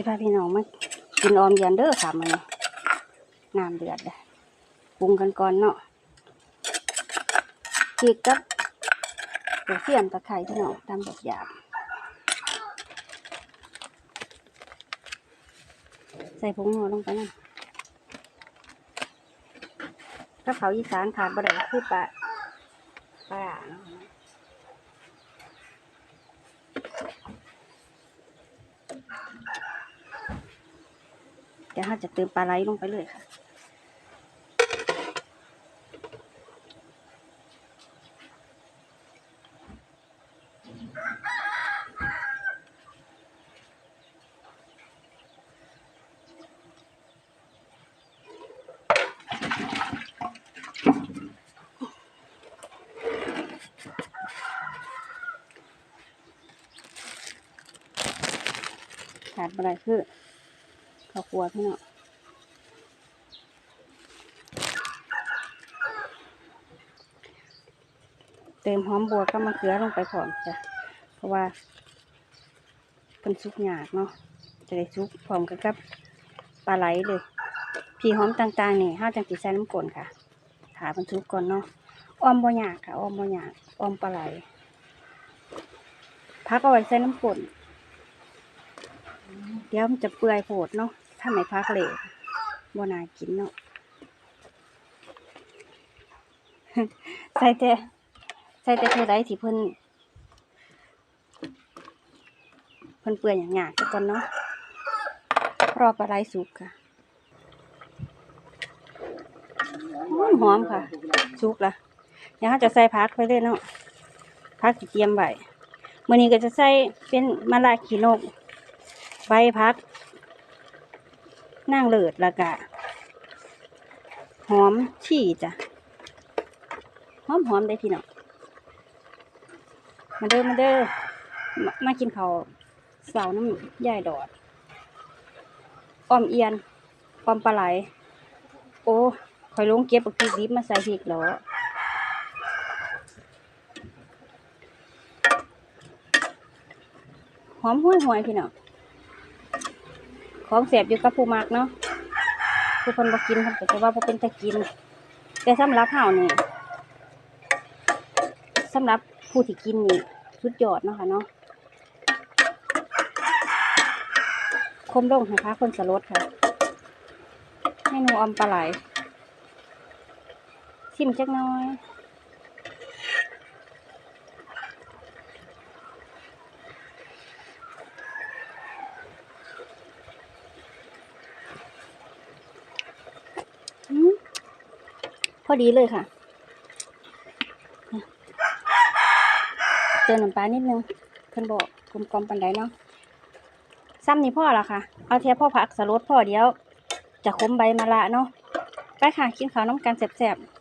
สิพาพี่น้องมากินออมเย็นเด้อค่ะมื้อนี้น้ำเดือดเด้อปรุงกันก่อนเนาะพริกกับกระเทียมตะไคร้พี่น้องตามแบบหยาบใส่ผงนัวลงไปนะกับเขาอีสานขาดบ่ได้คือปลาปลาเนาะ ดี๋ยวเราจะเติมปลาไหลลงไปเลยค่ะขาดอะไรคือ ข้าวคั่วพี่เนาะเติมหอมบัวกับมะเขือลงไปพร้อมจ้ะ เพราะว่าเป็นซุปหยากเนาะ จะได้ซุปพร้อมกันกับปลาไหลเลยพี่หอมต่างๆนี่ห้าจังติใส่น้ำกลนค่ะถาเป็นซุปก่อนเนาะอ้อมบ่หยากค่ะอ้อมบ่หยากอ้อมปลาไหลพักเอาไว้ใส่น้ำกลน เดี๋ยวมันจะเปื่อยโผดเนาะถ้าไม่พักเลยบ่นากินเนาะใส่แต่ใส่แต่เท่าไรที่เพิ่นเพิ่นเปื่อยอย่างหยากซะก่อนเนาะรอปลาไหลสุกค่ะหอมค่ะสุกละเดี๋ยวเราจะใส่พักไปเลยเนาะพักที่เตรียมไว้มื้อนี้ก็จะใส่เป็นมะระขีนก ใบพักนั่งเลิศแล้วก็หอมชี่จ้ะ หอมหอมได้พี่น้องมาเด้อมาเด้อมามากินข้าวเสาน้ำย่ายดอดออมเอียนออมปลาไหล โอ้คอยลงเก็บปักติดิบมาใส่พริกเหรอหอมห้วยหวยพี่น้อง ของเสียบอยู่กับผู้มักเนาะผู้คนบ่กินเพิ่นก็จะว่าบ่เป็นตะกิน แต่สำหรับเฮานี่สำหรับผู้ที่กินนี่สุดยอดเนาะค่ะเนาะคมลงนะคะคนสลดค่ะเมนูออมปลาไหลชิมจักน้อย อดีเลยค่ะเติมน้ำปลานิดนึงเพิ่นบอกกลมกลมปันไดเนาะซ้ำนี่พ่อละค่ะ เอาเทียพ่อผักสลดพ่อเดียว จะคมใบมะระเนาะไปค่ะกินข้าวน้ำกันแสบๆ